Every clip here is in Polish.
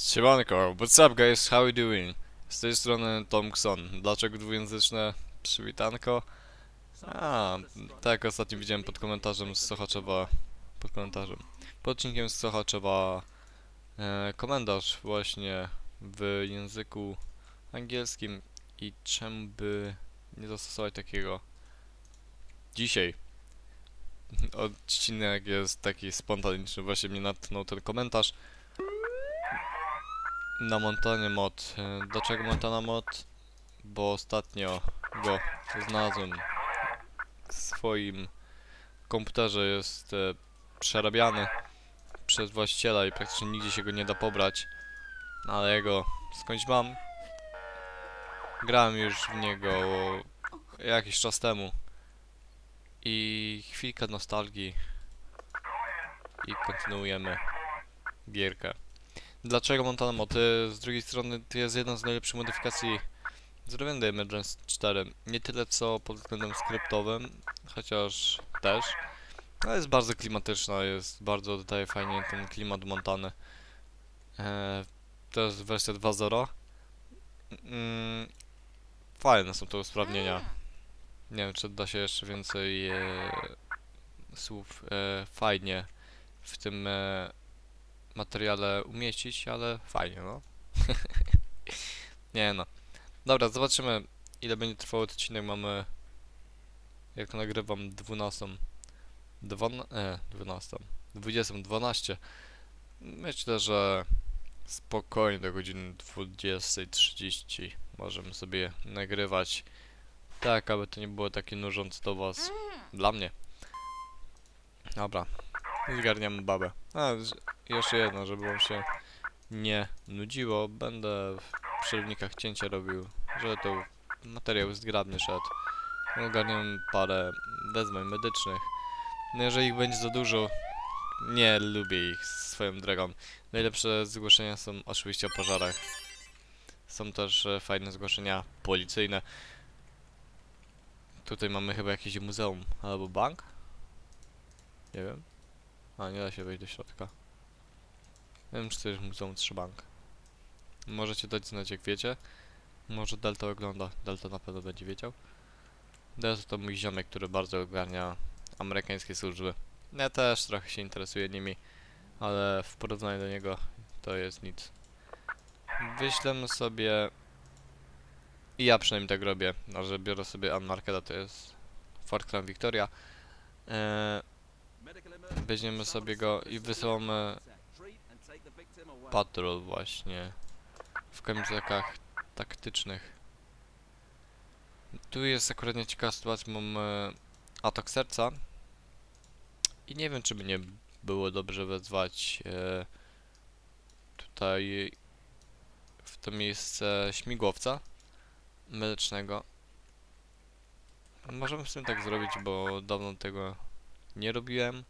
Siemanko, what's up guys, how you doing? Z tej strony Tomkson. Dlaczego dwujęzyczne przywitanko? A, tak ostatnio widziałem pod komentarzem z Sochaczewa, pod komentarzem, pod odcinkiem z Sochaczewa e, komentarz właśnie w języku angielskim i czemu by nie zastosować takiego dzisiaj. Odcinek jest taki spontaniczny, właśnie mnie natknął ten komentarz na Montanie mod. E, Dlaczego Montana mod? Bo ostatnio go znalazłem w swoim komputerze. Jest e, przerabiany przez właściciela i praktycznie nigdzie się go nie da pobrać. Ale ja go skądś mam. Grałem już w niego jakiś czas temu. I chwilkę nostalgii. I kontynuujemy gierkę. Dlaczego Montana Mod? Y, Z drugiej strony to jest jedna z najlepszych modyfikacji zrobionej do Emergence 4. Nie tyle co pod względem skryptowym, chociaż też. Ale jest bardzo klimatyczna, jest bardzo dodaje fajnie ten klimat Montany. E, to jest wersja 2.0. Mm, fajne są te usprawnienia. Nie wiem, czy da się jeszcze więcej e, słów e, fajnie w tym e, materiale umieścić, ale fajnie, no. nie no. Dobra, zobaczymy ile będzie trwał odcinek. Mamy, jak nagrywam, 12. Dwana, e, 12. 20, 12. Myślę, że spokojnie do godziny 20.30 możemy sobie nagrywać. Tak, aby to nie było takie nużące do was. Dla mnie. Dobra. Zgarniamy babę. A, jeszcze jedno, żeby wam się nie nudziło. Będę w przerwnikach cięcia robił, żeby to materiał zgrabnie szedł. Ogarniam parę wezwań medycznych. No jeżeli ich będzie za dużo, nie lubię ich swoją drogą. Najlepsze zgłoszenia są oczywiście o pożarach. Są też e, fajne zgłoszenia policyjne. Tutaj mamy chyba jakieś muzeum albo bank? Nie wiem. A, nie da się wejść do środka. Nie wiem, czy to jest Muzeum 3 Bank. Możecie dać znać, jak wiecie. Może Delta ogląda. Delta na pewno będzie wiedział. Delta to mój ziomek, który bardzo ogarnia amerykańskie służby. Ja też trochę się interesuję nimi, ale w porównaniu do niego to jest nic. Wyślemy sobie... I ja przynajmniej tak robię, no, że biorę sobie Unmarkeda, to jest Fort Crown Victoria. Eee, weźmiemy sobie go i wysyłamy patrol właśnie w kamizelkach taktycznych. Tu jest akurat nieciekawa sytuacja, mam e, atak serca i nie wiem, czy by nie było dobrze wezwać e, tutaj w to miejsce śmigłowca medycznego. Możemy w sumie tak zrobić, bo dawno tego nie robiłem.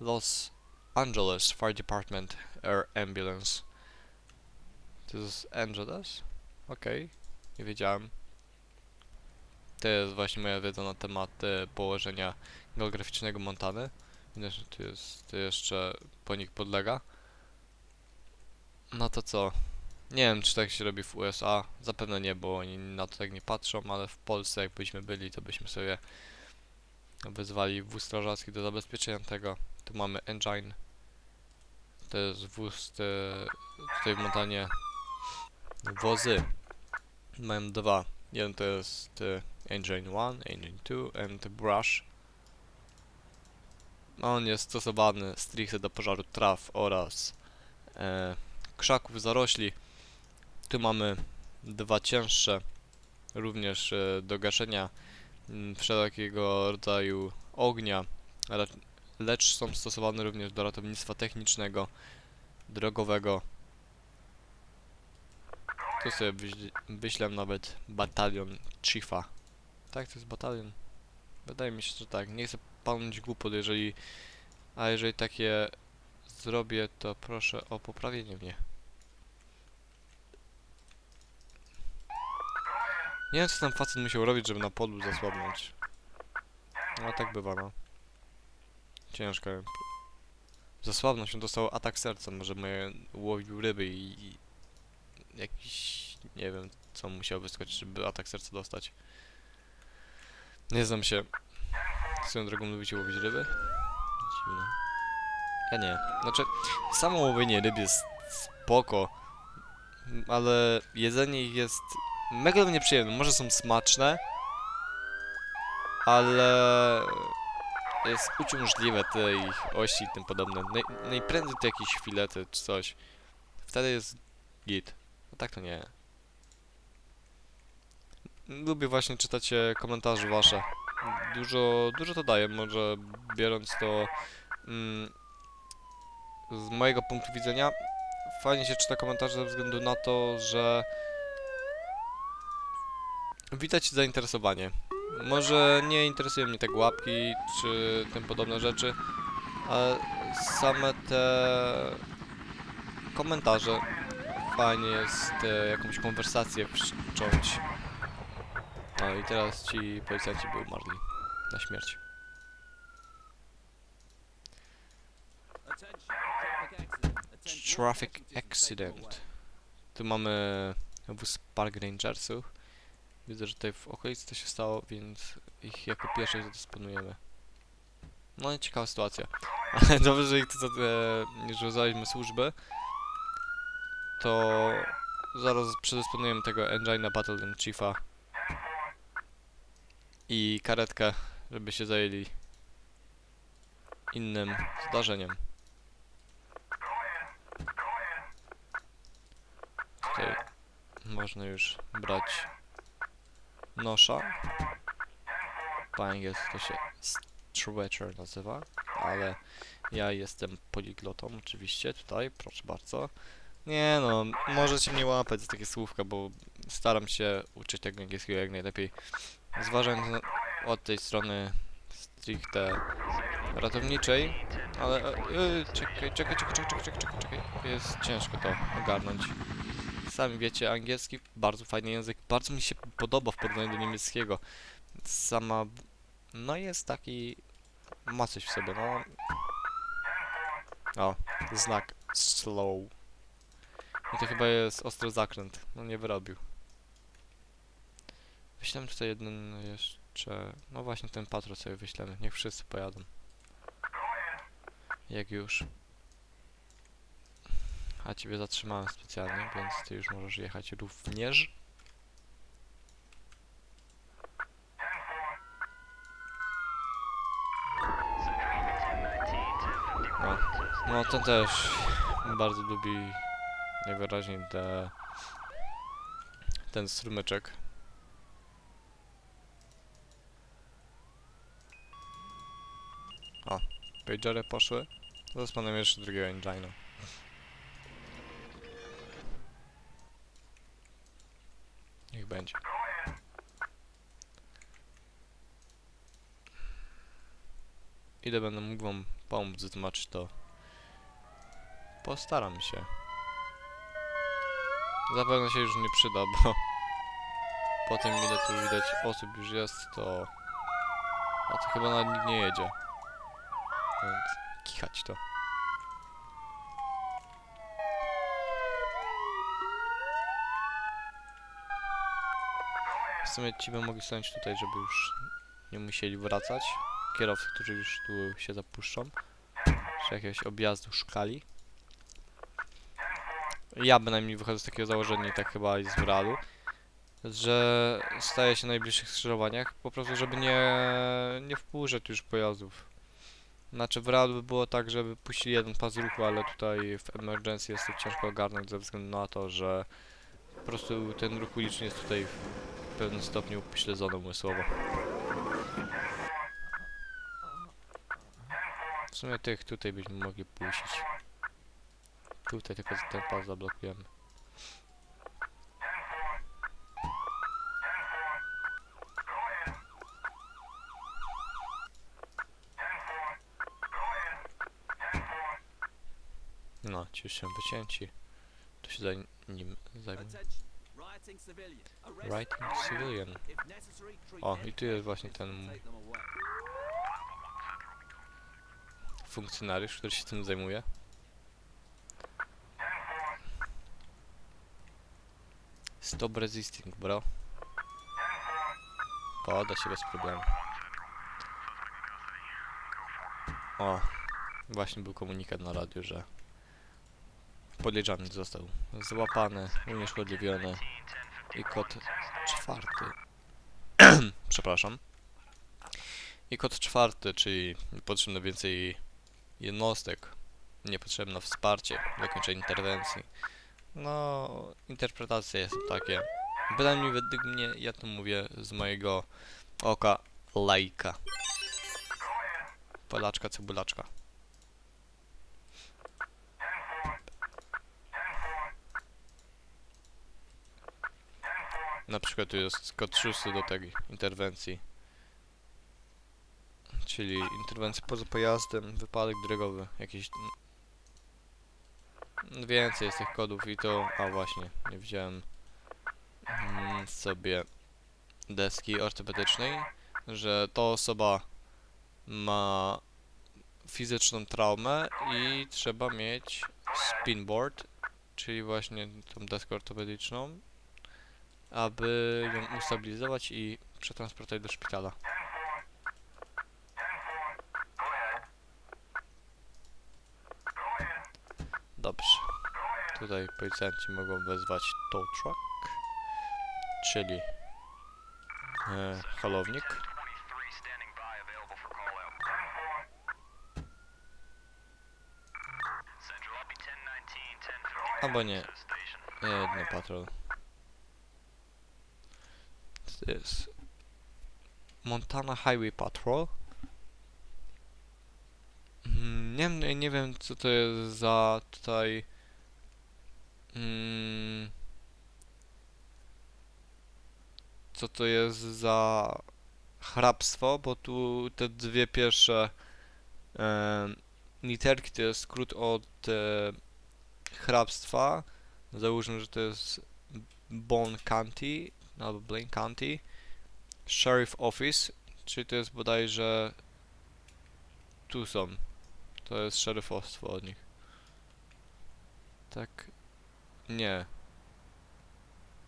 Los Angeles Fire Department Air Ambulance. To jest Angeles? Okej, nie wiedziałem. To jest właśnie moja wiedza na temat e, położenia geograficznego Montany. Widać, że tu jest to jeszcze po nich podlega. No to co? Nie wiem, czy tak się robi w USA. Zapewne nie, bo oni na to tak nie patrzą, ale w Polsce, jakbyśmy byli, to byśmy sobie wezwali wóz strażacki do zabezpieczenia tego. Tu mamy engine. To jest wóz, te, tutaj w Montanie wozy. Mają dwa. Jeden to jest e, engine 1, engine 2 and brush. On jest stosowany stricte do pożaru traw oraz e, krzaków, zarośli. Tu mamy dwa cięższe, również e, do gaszenia wszelkiego rodzaju ognia, lecz są stosowane również do ratownictwa technicznego, drogowego. Tu sobie wyś- wyślę nawet batalion Chiefa. Tak, to jest batalion. Wydaje mi się, że tak. Nie chcę palnąć głupot, jeżeli... A jeżeli takie zrobię, to proszę o poprawienie mnie. Nie wiem, co ten facet musiał robić, żeby na polu zasłabnąć. No tak bywa, no. Ciężko. za sławność on dostał atak serca, może moje łowił ryby i, i jakiś, nie wiem, co musiał wyskoczyć, żeby atak serca dostać. Nie znam się. Swoją drogą lubicie łowić ryby? Dziwne. Ja nie. Znaczy, samo łowienie ryb jest spoko, ale jedzenie ich jest mega nieprzyjemne. Może są smaczne, ale jest uciążliwe te ich ości i tym podobne. Naj, najprędzej to jakieś filety czy coś. Wtedy jest git. No tak to nie. Lubię właśnie czytać e, komentarze wasze. Dużo, dużo to daje, może biorąc to mm, z mojego punktu widzenia. Fajnie się czyta komentarze ze względu na to, że widać zainteresowanie. Może nie interesują mnie te łapki czy tym podobne rzeczy, ale same te komentarze fajnie jest e, jakąś konwersację wszcząć. No i teraz ci policjanci by umarli na śmierć. Traffic accident. Tu mamy wóz Park Rangersów. Widzę, że tutaj w okolicy to się stało, więc ich jako pierwszych zadysponujemy. No i ciekawa sytuacja. Ale dobrze, że ich tu e, już rozwiązaliśmy służby. To zaraz przedysponujemy tego Engine'a Battalion Chiefa i karetkę, żeby się zajęli innym zdarzeniem. Tutaj można już brać nosza. Po angielsku to się stretcher nazywa, ale ja jestem poliglotą oczywiście tutaj, proszę bardzo. Nie no, możecie mnie łapać za takie słówka, bo staram się uczyć tego angielskiego jak najlepiej. Zważając na, od tej strony stricte ratowniczej, ale e, czekaj, czekaj, czekaj, czekaj, czekaj, czekaj, czekaj, jest ciężko to ogarnąć. Sami wiecie, angielski bardzo fajny język, bardzo mi się podoba w porównaniu do niemieckiego. Sama, no jest taki, ma coś w sobie, no. O, znak slow. I to chyba jest ostry zakręt, no nie wyrobił. Wyślemy tutaj jeden jeszcze, no właśnie ten patrol sobie wyślemy, niech wszyscy pojadą. Jak już. A ciebie zatrzymałem specjalnie, więc ty już możesz jechać również. No, no to też bardzo lubi najwyraźniej te, ten strumyczek. O, pagery poszły. Zaraz jeszcze drugiego engine'a. Będzie. Ile będę mógł wam pomóc wytłumaczyć to? Postaram się. Zapewne się już nie przyda, bo po tym ile tu widać osób już jest, to... A to chyba nawet nikt nie jedzie. Więc kichać to. W sumie ci by mogli stanąć tutaj, żeby już nie musieli wracać. Kierowcy, którzy już tu się zapuszczą. Czy jakiegoś objazdu szukali. Ja bynajmniej wychodzę z takiego założenia i tak chyba jest w realu. Że staję się na najbliższych skrzyżowaniach, po prostu żeby nie, nie wpuszczać już pojazdów. Znaczy w realu by było tak, żeby puścili jeden pas ruchu, ale tutaj w emergency jest to ciężko ogarnąć ze względu na to, że po prostu ten ruch uliczny jest tutaj pewnym stopniu upośledzony umysłowo. W sumie tych tutaj byśmy mogli puścić. Tutaj tylko ten pas zablokujemy. No, ci już są wycięci. To się zaj nim zajmę. Writing civilian. O, i tu jest właśnie ten funkcjonariusz, który się tym zajmuje. Stop resisting, bro. Poda się bez problemu. O, właśnie był komunikat na radiu, że podejrzany został złapany, unieszkodliwiony i kod czwarty. Przepraszam. I kod czwarty, czyli potrzebne więcej jednostek, niepotrzebne wsparcie, zakończenie interwencji. No, interpretacje są takie. Bynajmniej według mnie, ja to mówię z mojego oka lajka. Polaczka, cebulaczka. Na przykład tu jest kod szósty do tej interwencji. Czyli interwencja poza pojazdem, wypadek drogowy, jakiś... Więcej jest tych kodów i to... A właśnie, nie wziąłem mm, sobie deski ortopedycznej, że to osoba ma fizyczną traumę i trzeba mieć spinboard, czyli właśnie tą deskę ortopedyczną, aby ją ustabilizować i przetransportować do szpitala. Dobrze. Tutaj policjanci mogą wezwać tow truck, czyli e, halownik. Albo nie. Jedno patrol. Jest Montana Highway Patrol. Mm, Nie, nie wiem co to jest za tutaj mm, co to jest za hrabstwo, bo tu te dwie pierwsze em, literki to jest skrót od e, hrabstwa. Załóżmy, że to jest Bon County albo Blaine County. Sheriff Office, czyli to jest bodajże tu są. To jest szeryfostwo od nich. Tak. Nie.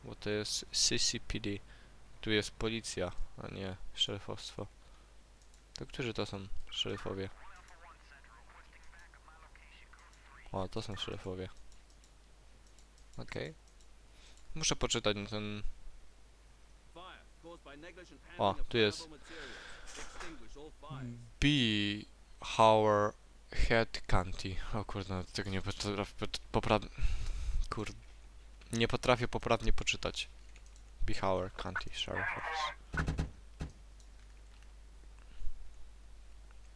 Bo to jest CCPD. Tu jest policja, a nie szeryfostwo. To którzy to są szeryfowie? O, to są szeryfowie. Okej. Muszę poczytać na ten... O, tu jest. B. Howard Head County. O kurde, tego nie potrafię poprawnie... Kur... Nie potrafię poprawnie poczytać. B. Howard County Sheriff Office.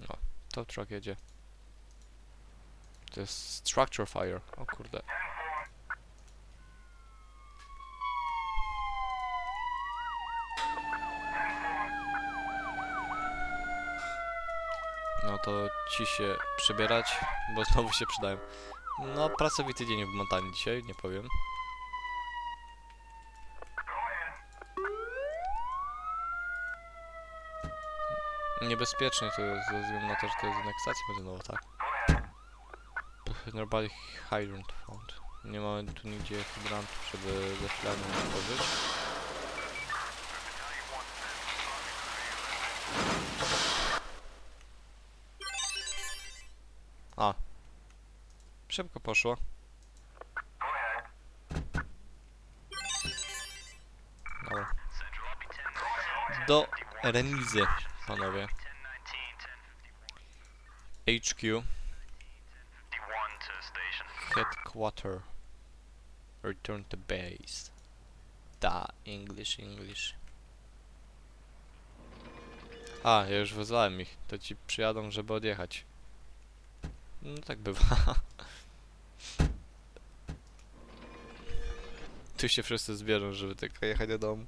No, to truck jedzie. To jest Structure Fire. O kurde. No to ci się przebierać, bo znowu się przydają. No, pracowity dzień w Montanie dzisiaj, nie powiem. Niebezpiecznie to jest, ze względu na to, że to jest jednak stacja benzynowa, tak? Nobody hydrant found. Nie mamy tu nigdzie hydrantów, żeby zasilanie otworzyć. Szybko poszło. Dobra. Do remizy, panowie. HQ. Headquarter. Return to base. Da, English, English. A, ja już wezwałem ich. To ci przyjadą, żeby odjechać. No tak bywa. Tu się wszyscy zbierzą, żeby tylko jechać do domu.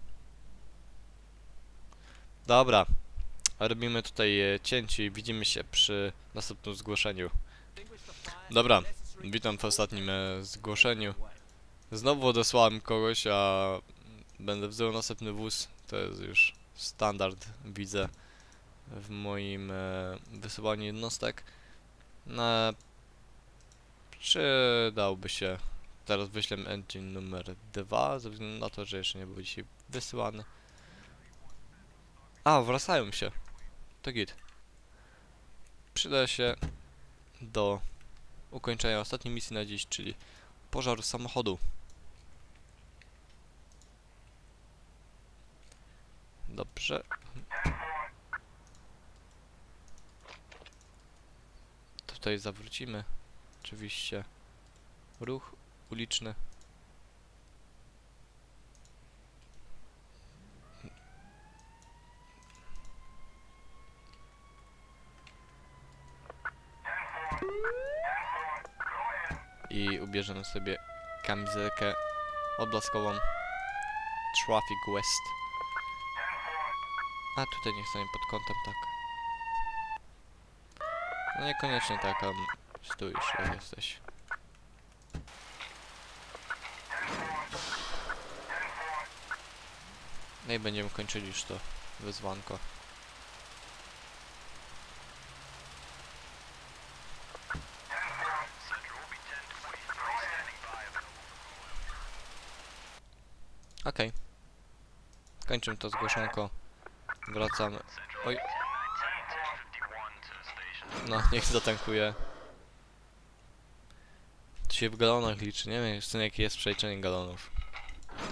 Dobra. Robimy tutaj e, cięcie i widzimy się przy następnym zgłoszeniu. Dobra, witam w ostatnim e, zgłoszeniu. Znowu odesłałem kogoś, a będę wzywał następny wóz. To jest już standard, widzę, w moim e, wysyłaniu jednostek. No, przydałby się. Teraz wyślę engine numer 2, ze względu na to, że jeszcze nie był dzisiaj wysyłany. A, wracają się. To git. Przyda się do ukończenia ostatniej misji na dziś, czyli pożar samochodu. Dobrze. Tutaj zawrócimy. Oczywiście. Ruch uliczny. I ubierzemy sobie kamizelkę odblaskową Traffic West. A tutaj nie stanie pod kątem tak. No niekoniecznie taka. Stój jak jesteś. No i będziemy kończyli już to wyzwanko. Okej. Kończymy to zgłoszonko. Wracamy. Oj. No, niech zatankuje. To się w galonach liczy, nie wiem jeszcze jakie jest przeliczenie galonów.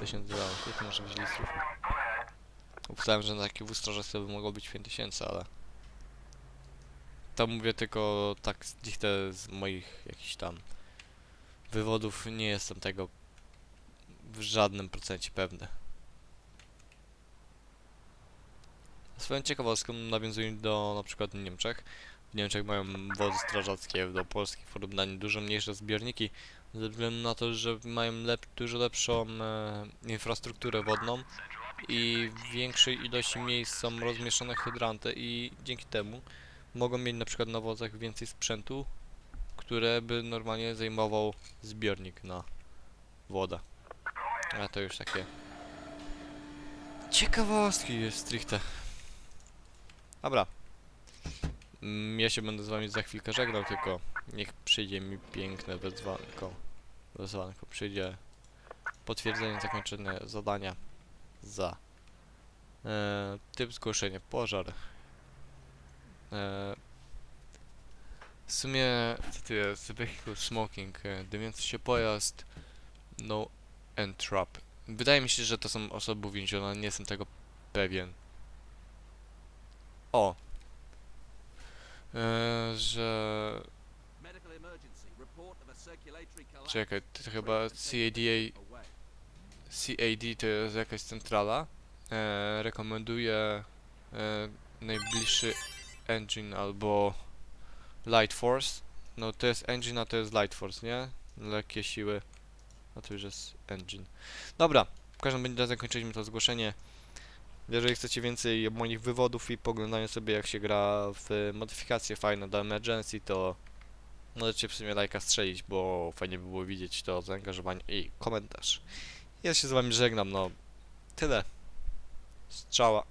1000 galonów, ile to może być litrów? Upstałem, że na taki wóz strażacki by mogło być 5000, ale... To mówię tylko tak stricte z moich jakichś tam wywodów, nie jestem tego w żadnym procencie pewny. Swoją ciekawostką nawiązuję do na przykład Niemczech. W Niemczech mają wozy strażackie, do Polski w porównaniu dużo mniejsze zbiorniki, ze względu na to, że mają lep dużo lepszą e, infrastrukturę wodną i w większej ilości miejsc są rozmieszczone hydranty i dzięki temu mogą mieć na przykład na wozach więcej sprzętu, które by normalnie zajmował zbiornik na wodę. A to już takie ciekawostki jest stricte. Dobra. Mm, Ja się będę z wami za chwilkę żegnał, tylko niech przyjdzie mi piękne wezwanko. Wezwanko przyjdzie potwierdzenie zakończenia zadania za e, typ zgłoszenia pożar. E, w sumie co jest? Vehicle smoking, e, dymiący się pojazd, no and trap. Wydaje mi się, że to są osoby uwięzione, nie jestem tego pewien. O! E, że... Czekaj, to chyba CADA... CAD to jest jakaś centrala. E, rekomenduję e, najbliższy engine albo Light Force. No to jest engine, a to jest Light Force, nie? Lekkie siły. A to już jest engine. Dobra, w każdym razie zakończyliśmy to zgłoszenie. Jeżeli chcecie więcej moich wywodów i poglądania sobie jak się gra w modyfikacje fajne do Emergency, to możecie w sumie lajka strzelić, bo fajnie by było widzieć to zaangażowanie i komentarz. Ja się z wami żegnam, no tyle. Strzała.